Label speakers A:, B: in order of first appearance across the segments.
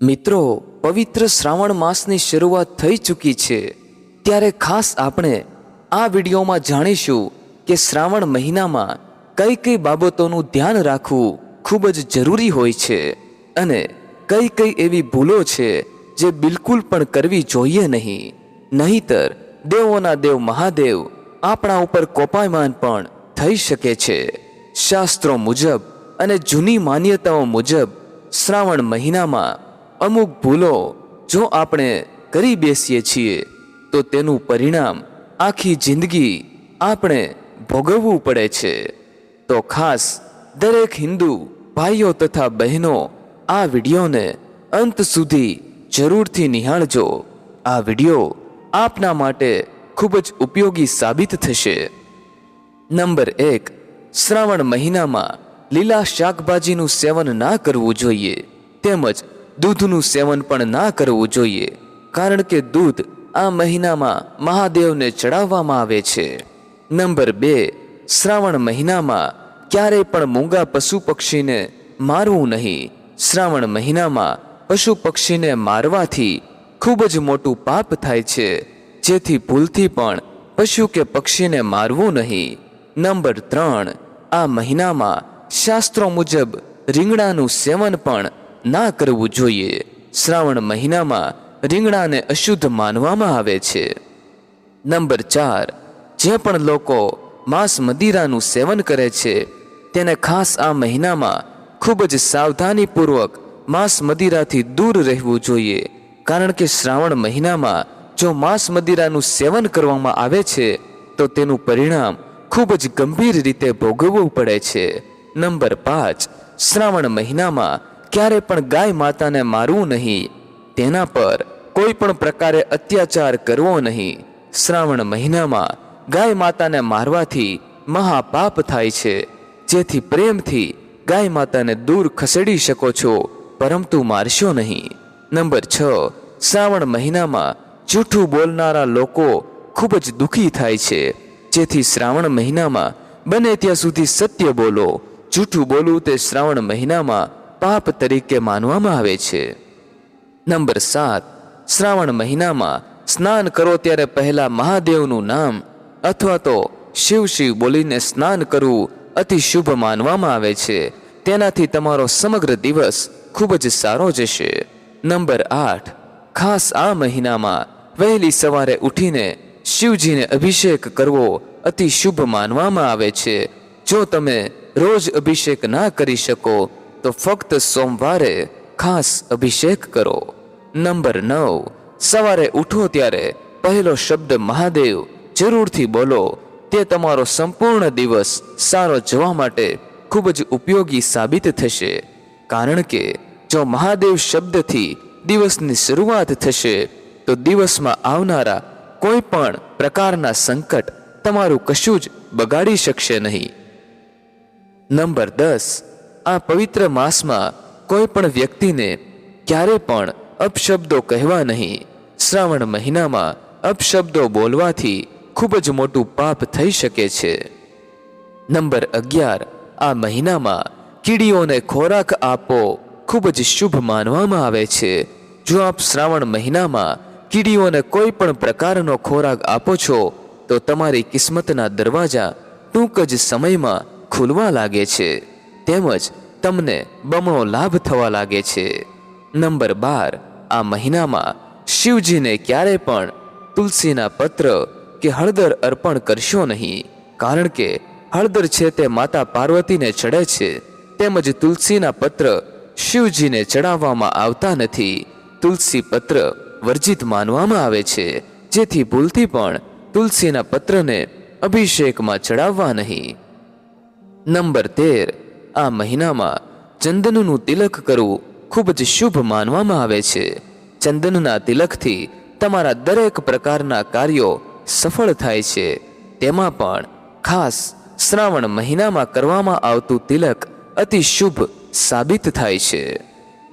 A: મિત્રો, પવિત્ર શ્રાવણ માસની શરૂઆત થઈ ચૂકી છે. ત્યારે ખાસ આપણે આ વિડીયોમાં જાણીશું કે શ્રાવણ મહિનામાં કઈ કઈ બાબતોનું ધ્યાન રાખવું ખૂબ જ જરૂરી હોય છે અને કઈ કઈ એવી ભૂલો છે જે બિલકુલ પણ કરવી જોઈએ નહીં. નહીતર, દેવોના દેવ મહાદેવ આપણા ઉપર કોપાયમાન પણ થઈ શકે છે. શાસ્ત્રો મુજબ અને જૂની માન્યતાઓ મુજબ, શ્રાવણ મહિનામાં અમુક ભૂલો જો આપણે કરી બેસીએ છીએ, તો તેનું પરિણામ આખી જિંદગી આપણે ભોગવવું પડે છે. તો ખાસ દરેક હિન્દુ ભાઈઓ તથા બહેનો આ વિડીયોને અંત સુધી જરૂરથી નિહાળજો. આ વીડિયો આપના માટે ખૂબ જ ઉપયોગી સાબિત થશે. નંબર એક, શ્રાવણ મહિનામાં લીલા શાકભાજીનું સેવન ના કરવું જોઈએ. તેમજ દૂધનું સેવન પણ ના કરવું જોઈએ, કારણ કે દૂધ આ મહિનામાં મહાદેવને ચડાવવામાં આવે છે. નંબર બે, શ્રાવણ મહિનામાં ક્યારેય પણ મૂંગા પશુ પક્ષીને મારવું નહીં. શ્રાવણ મહિનામાં પશુ પક્ષીને મારવાથી ખૂબ જ મોટું પાપ થાય છે, જેથી ભૂલથી પણ પશુ કે પક્ષીને મારવું નહીં. નંબર ત્રણ, આ મહિનામાં શાસ્ત્રો મુજબ રીંગણાનું સેવન પણ ના કરવું જોઈએ. શ્રાવણ મહિનામાં રીંગણાને અશુદ્ધ માનવામાં આવે છે. નંબર ચાર, જે પણ લોકો માંસ મદિરાનું સેવન કરે છે, તેને ખાસ આ મહિનામાં ખૂબ જ સાવધાનીપૂર્વક માંસ મદિરાથી દૂર રહેવું જોઈએ. કારણ કે શ્રાવણ મહિનામાં જો માંસ મદિરાનું સેવન કરવામાં આવે છે, તો તેનું પરિણામ ખૂબ જ ગંભીર રીતે ભોગવવું પડે છે. નંબર પાંચ, શ્રાવણ મહિનામાં ક્યારે પણ ગાય માતાને મારવું નહીં. તેના પર કોઈ પણ પ્રકારે અત્યાચાર કરવો નહીં. શ્રાવણ મહિનામાં ગાય માતાને મારવાથી મહાપાપ થાય છે. જેથી પ્રેમથી ગાય માતાને દૂર ખસેડી શકો છો, પરંતુ મારશો નહીં. નંબર છ. શ્રાવણ મહિનામાં જૂઠું બોલનારા લોકો ખૂબ જ દુઃખી થાય છે. જેથી શ્રાવણ મહિનામાં બને ત્યાં સુધી સત્ય બોલો. જૂઠું બોલવું તે શ્રાવણ મહિનામાં પાપ તરીકે માનવામાં આવે છે. નંબર સાત, શ્રાવણ મહિનામાં સ્નાન કરો ત્યારે પહેલા મહાદેવનું નામ અથવા તો શિવ શિવ બોલીને સ્નાન કરવું અતિ શુભ માનવામાં આવે છે. તેનાથી તમારો સમગ્ર દિવસ ખૂબ જ સારો જશે. નંબર આઠ, ખાસ આ મહિનામાં વહેલી સવારે ઉઠીને શિવજીને અભિષેક કરવો અતિ શુભ માનવામાં આવે છે. જો તમે રોજ અભિષેક ના કરી શકો તો ફક્ત સોમવારે ખાસ અભિષેક કરો. નંબર નવ, સવારે ઉઠો ત્યારે પહેલો શબ્દ મહાદેવ જરૂરથી બોલો. તે તમારો સંપૂર્ણ દિવસ સારો જવા માટે ખૂબ જ ઉપયોગી સાબિત થશે. કારણ કે જો મહાદેવ શબ્દથી દિવસની શરૂઆત થશે, તો દિવસમાં આવનારા કોઈ પણ પ્રકારના સંકટ તમારું કશું જ બગાડી શકશે નહીં. નંબર દસ આ પવિત્ર માસમાં કોઈ પણ વ્યક્તિને ક્યારે પણ અપશબ્દો કહેવા નહીં. શ્રાવણ મહિનામાં અપશબ્દો બોલવાથી ખૂબ જ મોટું પાપ થઈ શકે છે. નંબર અગિયાર. આ મહિનામાં કીડીઓને ખોરાક આપો ખૂબ જ શુભ માનવામાં આવે છે. જો આપ શ્રાવણ મહિનામાં કીડીઓને કોઈ પણ પ્રકારનો ખોરાક આપો છો, તો તમારી કિસ્મતના દરવાજા ટૂંક જ સમયમાં ખુલવા લાગે છે. તેમજ તમને બમણો લાભ થવા લાગે છે. નંબર બાર, આ મહિનામાં શિવજીને ક્યારે પણ તુલસીના પત્ર કે હળદર અર્પણ કરશો નહીં, કારણ કે હળદર છે તે માતા પાર્વતીને ચડે છે, તેમજ તુલસીના પત્ર શિવજીને ચડાવવામાં આવતા નથી. તુલસી પત્ર વર્જિત માનવામાં આવે છે, જેથી ભૂલથી પણ તુલસીના પત્રને અભિષેકમાં ચડાવવા નહીં. નંબર તેર આ મહિનામાં ચંદનનું તિલક કરવું ખૂબ જ શુભ માનવામાં આવે છે. ચંદનના તિલકથી તમારા દરેક પ્રકારના કાર્યો સફળ થાય છે. તેમાં પણ ખાસ શ્રાવણ મહિનામાં કરવામાં આવતું તિલક અતિ શુભ સાબિત થાય છે.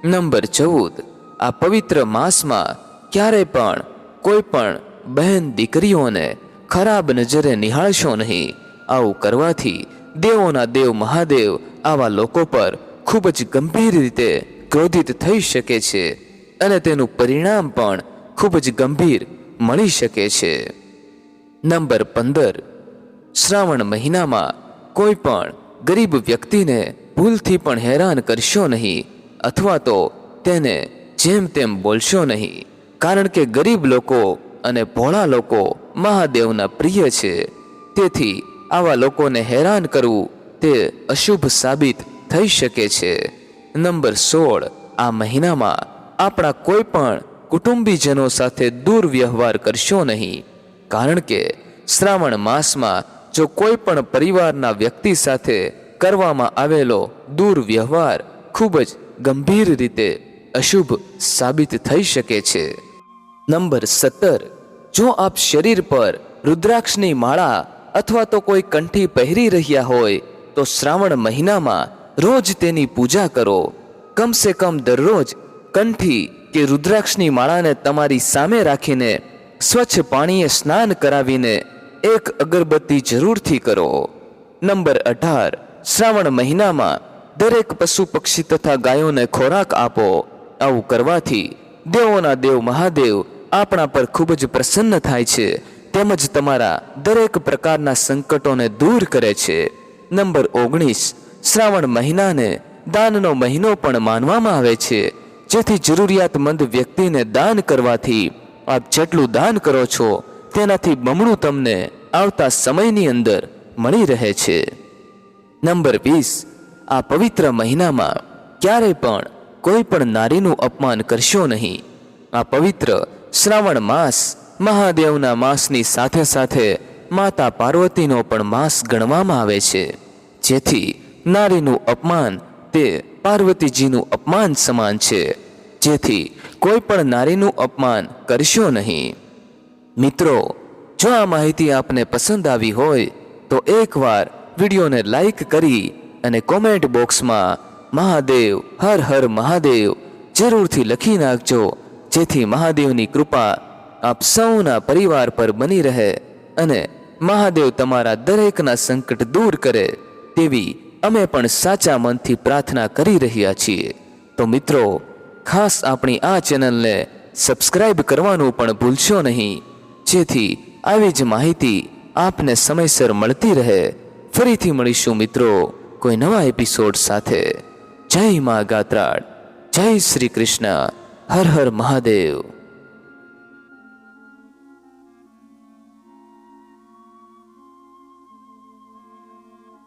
A: નંબર ચૌદ. આ પવિત્ર માસમાં ક્યારે પણ કોઈ પણ બહેન દીકરીઓને ખરાબ નજરે નિહાળશો નહીં. આવું કરવાથી દેવોના દેવ મહાદેવ આવા લોકો પર ખૂબ જ ગંભીર રીતે ક્રોધિત થઈ શકે છે અને તેનું પરિણામ પણ ખૂબ જ ગંભીર મળી શકે છે. નંબર પંદર. શ્રાવણ મહિનામાં કોઈ પણ ગરીબ વ્યક્તિને ભૂલથી પણ હેરાન કરશો નહીં અથવા તો તેને જેમ તેમ બોલશો નહીં. કારણ કે ગરીબ લોકો અને ભોળા લોકો મહાદેવના પ્રિય છે. તેથી આવા લોકોને હેરાન કરવું તે અશુભ સાબિત થઈ શકે છે. નંબર સોળ. આ મહિનામાં આપણા કોઈ પણ કુટુંબીજનો સાથે દુર્વ્યવહાર કરશો નહીં. કારણ કે શ્રાવણ માસમાં જો કોઈ પણ પરિવારના વ્યક્તિ સાથે કરવામાં આવેલો દુર્વ્યવહાર ખૂબ જ ગંભીર રીતે અશુભ સાબિત થઈ શકે છે. નંબર સત્તર. જો આપ શરીર પર રુદ્રાક્ષની માળા અથવા તો કોઈ કંઠી પહેરી રહ્યા હોય તો શ્રાવણ મહિનામાં રોજ તેની પૂજા કરો. કમસે કમ દરરોજ કંઠી કે રુદ્રાક્ષની માળાને તમારી સામે રાખીને સ્વચ્છ પાણીએ સ્નાન કરાવીને એક અગરબત્તી જરૂરથી કરો. નંબર અઢાર, શ્રાવણ મહિનામાં દરેક પશુ પક્ષી તથા ગાયોને ખોરાક આપો. આવું કરવાથી દેવોના દેવ મહાદેવ આપણા પર ખૂબ જ પ્રસન્ન થાય છે. તેમજ તમારા દરેક પ્રકારના સંકટોને દૂર કરે છે. નંબર ઓગણીસ, શ્રાવણ મહિનાને દાનનો મહિનો પણ માનવામાં આવે છે. જેથી જરૂરિયાતમંદ વ્યક્તિને દાન કરવાથી આપ જેટલું દાન કરો છો, તેનાથી બમણું તમને આવતા સમયની અંદર મળી રહે છે. નંબર વીસ, આ પવિત્ર મહિનામાં ક્યારેય પણ કોઈ પણ નારીનું અપમાન કરશો નહીં. આ પવિત્ર શ્રાવણ માસ મહાદેવના માસની સાથે સાથે માતા પાર્વતીનો પણ માસ ગણવામાં આવે છે. જેથી નારીનું અપમાન તે પાર્વતીજીનું અપમાન સમાન છે. જેથી કોઈ પણ નારીનું અપમાન કરશો નહીં. મિત્રો, જો આ માહિતી આપને પસંદ આવી હોય, તો એકવાર વિડીયોને લાઈક કરી અને કોમેન્ટ બોક્સમાં મહાદેવ, હર હર મહાદેવ જરૂરથી લખી નાખજો, જેથી મહાદેવની કૃપા આપ સૌના પરિવાર પર બની રહે અને મહાદેવ તમારા દરેકના સંકટ દૂર કરે, તેવી અમે પણ સાચા મનથી પ્રાર્થના કરી રહ્યા છીએ. તો મિત્રો, ખાસ આપણી આ ચેનલને સબસ્ક્રાઇબ કરવાનું પણ ભૂલશો નહીં. જેથી આવી જ માહિતી આપને સમયસર મળતી રહે. ફરીથી મળીશું મિત્રો, કોઈ નવા એપિસોડ સાથે. જય મા ગાત્રાડ જય શ્રી કૃષ્ણ. હર હર મહાદેવ.